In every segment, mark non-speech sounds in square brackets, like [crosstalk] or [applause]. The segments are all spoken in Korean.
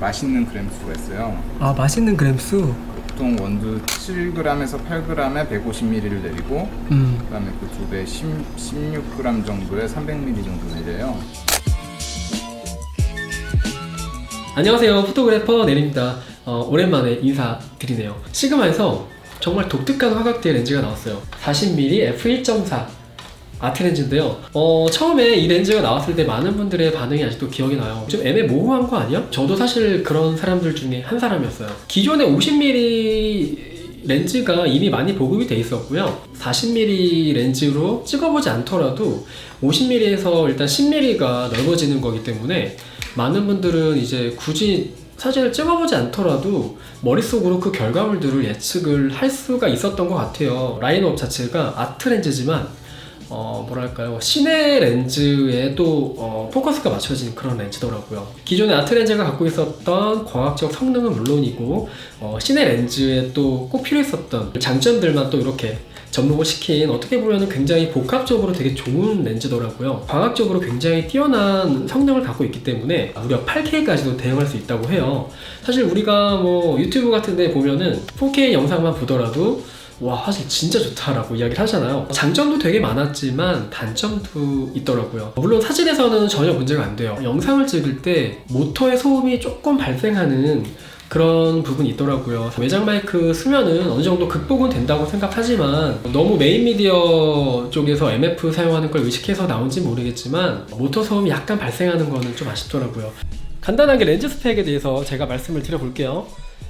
맛있는 그램수가 있어요. 아 맛있는 그램수. 보통 원두 7g에서 8g에 150ml를 내리고 음. 그다음에 그 두 배 16g 정도에 300ml 정도 내려요. 안녕하세요 포토그래퍼 내립니다 어, 오랜만에 인사드리네요 시그마에서 정말 독특한 화각대 렌즈가 나왔어요 40mm f1.4 아트 렌즈인데요 어, 처음에 이 렌즈가 나왔을 때 많은 분들의 반응이 아직도 기억이 나요 좀 애매모호한 거 아니야? 저도 사실 그런 사람들 중에 한 사람이었어요 기존에 50mm 렌즈가 이미 많이 보급이 돼 있었고요 40mm 렌즈로 찍어보지 않더라도 50mm에서 일단 10mm가 넓어지는 거기 때문에 많은 분들은 이제 굳이 사진을 찍어보지 않더라도 머릿속으로 그 결과물들을 예측을 할 수가 있었던 것 같아요. 라인업 자체가 아트 렌즈지만 어 뭐랄까요 시내 렌즈에 또 어, 포커스가 맞춰진 그런 렌즈더라고요. 기존의 아트 렌즈가 갖고 있었던 과학적 성능은 물론이고 어, 시내 렌즈에 또 꼭 필요했었던 장점들만 또 이렇게 접목을 시킨 어떻게 보면 굉장히 복합적으로 되게 좋은 렌즈더라고요. 과학적으로 굉장히 뛰어난 성능을 갖고 있기 때문에 무려 8K까지도 대응할 수 있다고 해요. 사실 우리가 뭐 유튜브 같은 데 보면은 4K 영상만 보더라도 와 사실 진짜 좋다라고 이야기를 하잖아요. 장점도 되게 많았지만 단점도 있더라고요. 물론 사진에서는 전혀 문제가 안 돼요. 영상을 찍을 때 모터의 소음이 조금 발생하는 그런 부분이 있더라고요. 외장 마이크 쓰면은 어느 정도 극복은 된다고 생각하지만 너무 메인 미디어 쪽에서 MF 사용하는 걸 의식해서 나온지 모르겠지만 모터 소음이 약간 발생하는 거는 좀 아쉽더라고요. 간단하게 렌즈 스펙에 대해서 제가 말씀을 드려볼게요.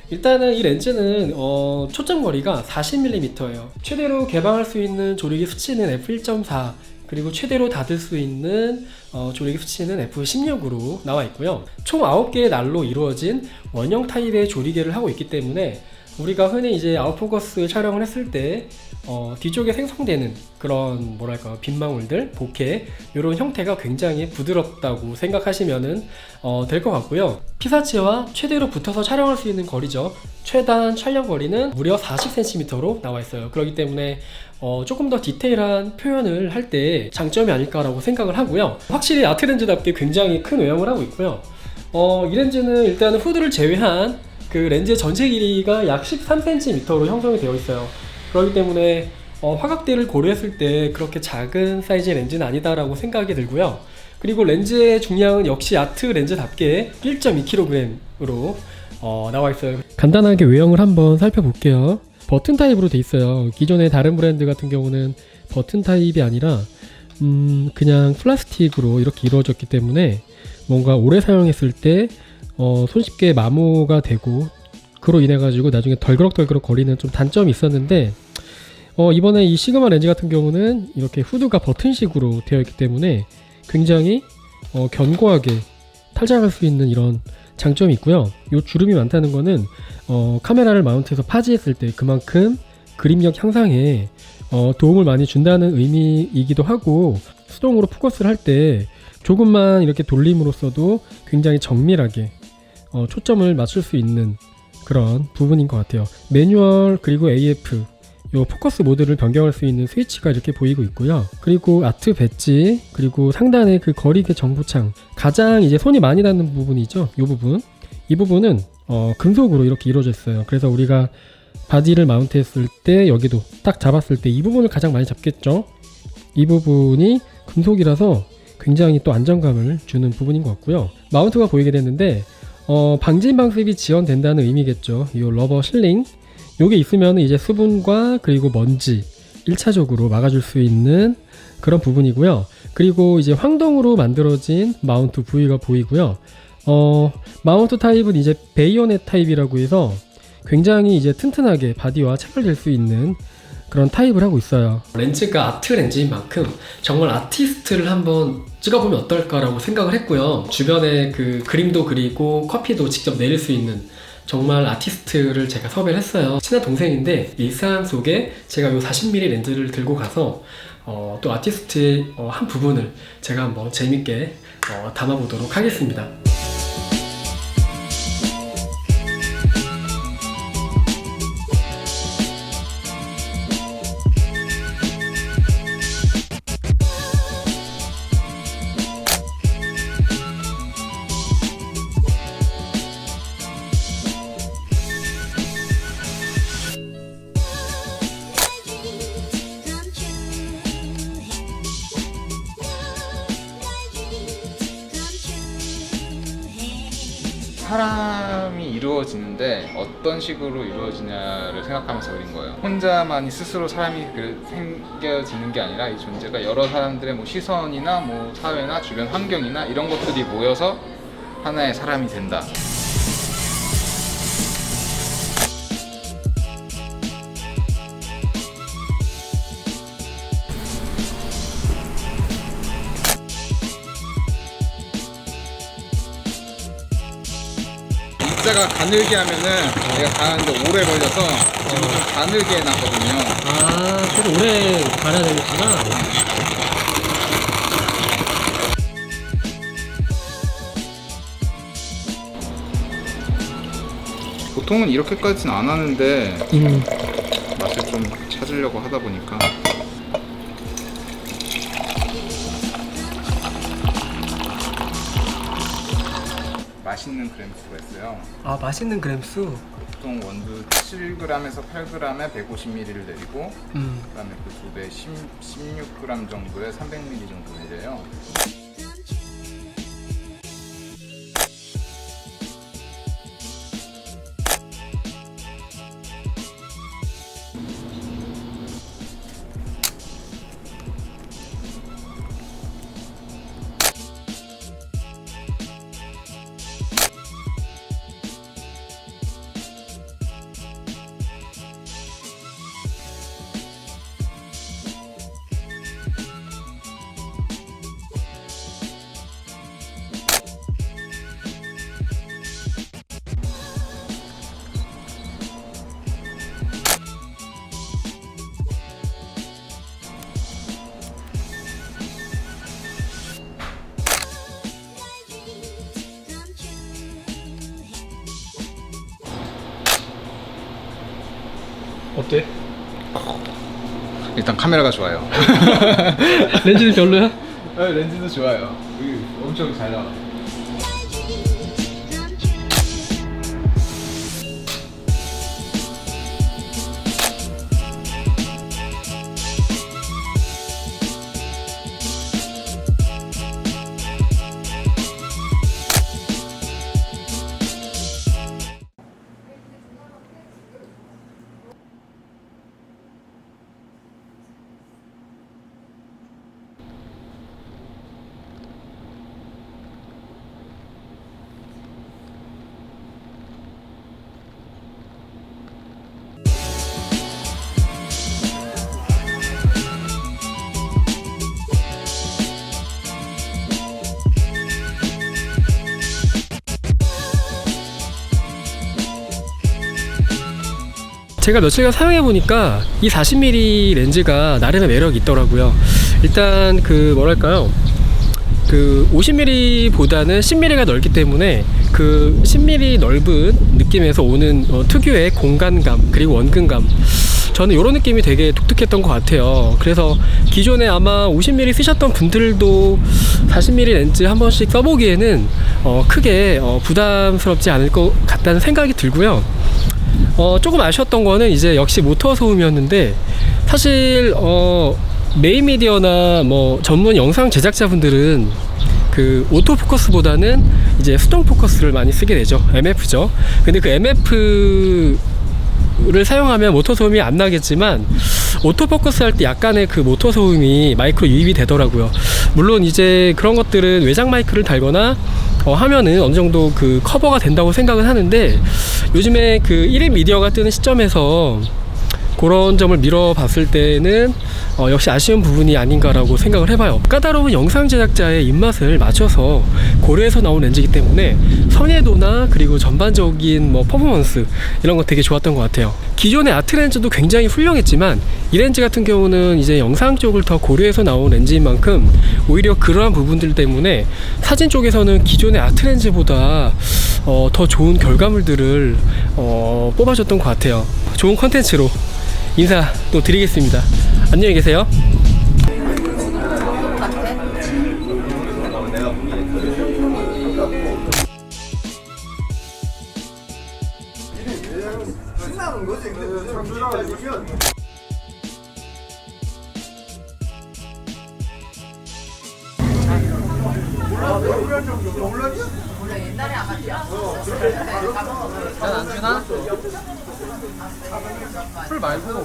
일단은 이 렌즈는 어, 초점 거리가 40mm예요. 최대로 개방할 수 있는 조리개 수치는 f1.4 그리고 최대로 닫을 수 있는 어, 조리개 수치는 f16으로 나와 있고요. 총 9개의 날로 이루어진 원형 타입의 조리개를 하고 있기 때문에 우리가 흔히 이제 아웃포커스 촬영을 했을 때 어, 뒤쪽에 생성되는 그런 뭐랄까 빗방울들, 보케 이런 형태가 굉장히 부드럽다고 생각하시면은 어, 될 것 같고요. 피사체와 최대로 붙어서 촬영할 수 있는 거리죠. 최단 촬영 거리는 무려 40cm로 나와 있어요. 그렇기 때문에 어, 조금 더 디테일한 표현을 할 때 장점이 아닐까라고 생각을 하고요. 확실히 아트렌즈답게 굉장히 큰 외형을 하고 있고요. 어, 이 렌즈는 일단 후드를 제외한 그 렌즈의 전체 길이가 약 13cm로 형성이 되어 있어요. 그렇기 때문에 어, 화각대를 고려했을 때 그렇게 작은 사이즈의 렌즈는 아니다라고 생각이 들고요. 그리고 렌즈의 중량은 역시 아트 렌즈답게 1.2kg으로 어, 나와 있어요. 간단하게 외형을 한번 살펴볼게요. 버튼 타입으로 돼 있어요. 기존의 다른 브랜드 같은 경우는 버튼 타입이 아니라 음, 그냥 플라스틱으로 이렇게 이루어졌기 때문에 뭔가 오래 사용했을 때 어, 손쉽게 마모가 되고 그로 인해 가지고 나중에 덜그럭덜그럭 거리는 좀 단점이 있었는데 어, 이번에 이 시그마 렌즈 같은 경우는 이렇게 후드가 버튼식으로 되어 있기 때문에 굉장히 어, 견고하게 탈착할 수 있는 이런 장점이 있고요. 이 주름이 많다는 거는 어, 카메라를 마운트해서 파지했을 때 그만큼 그림력 향상에 어, 도움을 많이 준다는 의미이기도 하고 수동으로 포커스를 할 때 조금만 이렇게 돌림으로써도 굉장히 정밀하게 어, 초점을 맞출 수 있는 그런 부분인 것 같아요. 매뉴얼 그리고 AF 요 포커스 모드를 변경할 수 있는 스위치가 이렇게 보이고 있고요. 그리고 아트 배지, 그리고 상단의 그 거리대 정보창. 가장 이제 손이 많이 닿는 부분이죠. 이 부분. 이 부분은 어, 금속으로 이렇게 이루어져 있어요. 그래서 우리가 바디를 마운트했을 때 여기도 딱 잡았을 때 이 부분을 가장 많이 잡겠죠. 이 부분이 금속이라서 굉장히 또 안정감을 주는 부분인 것 같고요. 마운트가 보이게 됐는데 어, 방진 방습이 지원된다는 의미겠죠. 이 러버 실링 요게 있으면 이제 수분과 그리고 먼지 1차적으로 막아줄 수 있는 그런 부분이고요. 그리고 이제 황동으로 만들어진 마운트 부위가 보이고요. 어, 마운트 타입은 이제 베이오넷 타입이라고 해서 굉장히 이제 튼튼하게 바디와 체결될 수 있는 그런 타입을 하고 있어요. 렌즈가 아트 렌즈인 만큼 정말 아티스트를 한번 찍어보면 어떨까라고 생각을 했고요. 주변에 그 그림도 그리고 커피도 직접 내릴 수 있는 정말 아티스트를 제가 섭외를 했어요. 친한 동생인데 일상 속에 제가 이 40mm 렌즈를 들고 가서 어, 또 아티스트의 어, 한 부분을 제가 한번 재밌게 어, 담아보도록 하겠습니다. 사람이 이루어지는데 어떤 식으로 이루어지냐를 생각하면서 그린 거예요. 혼자만이 스스로 사람이 그 생겨지는 게 아니라 이 존재가 여러 사람들의 뭐 시선이나 뭐 사회나 주변 환경이나 이런 것들이 모여서 하나의 사람이 된다. 입자가 가늘게 하면은 얘가 가는데 오래 걸려서 지금 좀 가늘게 해놨거든요. 아, 그래도 오래 갈아야 되겠구나. 보통은 이렇게까지는 안 하는데 음. 맛을 좀 찾으려고 하다 보니까 맛있는 그램수가 있어요. 아, 맛있는 그램수. 보통 원두 7g에서 8g에 150ml를 내리고 음. 그다음에 그 두 배 16g 정도에 300ml 정도 내려요. 어때? 일단 카메라가 좋아요. [laughs] 렌즈는 별로야? 네, 렌즈도 좋아요. 엄청 잘 나와. 제가 며칠간 사용해 보니까 이 40mm 렌즈가 나름의 매력이 있더라고요. 일단 그 뭐랄까요? 그 50mm보다는 10mm가 넓기 때문에 그 10mm 넓은 느낌에서 오는 어, 특유의 공간감 그리고 원근감 저는 이런 느낌이 되게 독특했던 것 같아요. 그래서 기존에 아마 50mm 쓰셨던 분들도 40mm 렌즈 한 번씩 써보기에는 어, 크게 어, 부담스럽지 않을 것 같다는 생각이 들고요. 어, 조금 아쉬웠던 거는 이제 역시 모터 소음이었는데 사실 어, 메인 미디어나 뭐 전문 영상 제작자분들은 그 오토 포커스보다는 이제 수동 포커스를 많이 쓰게 되죠. MF죠. 근데 그 MF 를 사용하면 모터 소음이 안 나겠지만 오토포커스 할 때 약간의 그 모터 소음이 마이크로 유입이 되더라고요. 물론 이제 그런 것들은 외장 마이크를 달거나 어, 하면은 어느 정도 그 커버가 된다고 생각은 하는데 요즘에 그 1인 미디어가 뜨는 시점에서 그런 점을 미뤄봤을 때는 어, 역시 아쉬운 부분이 아닌가라고 생각을 해봐요. 까다로운 영상 제작자의 입맛을 맞춰서 고려해서 나온 렌즈이기 때문에 선예도나 그리고 전반적인 뭐 퍼포먼스 이런 거 되게 좋았던 것 같아요. 기존의 아트 렌즈도 굉장히 훌륭했지만 이 렌즈 같은 경우는 이제 영상 쪽을 더 고려해서 나온 렌즈인 만큼 오히려 그러한 부분들 때문에 사진 쪽에서는 기존의 아트 렌즈보다 어, 더 좋은 결과물들을 어, 뽑아줬던 것 같아요. 좋은 컨텐츠로 인사 또 드리겠습니다. 안녕히 계세요. 끝나는 거지. 그, 그, 그, 그, 그, 그, 원래 옛날에 아마 난 안주나? 풀 말고.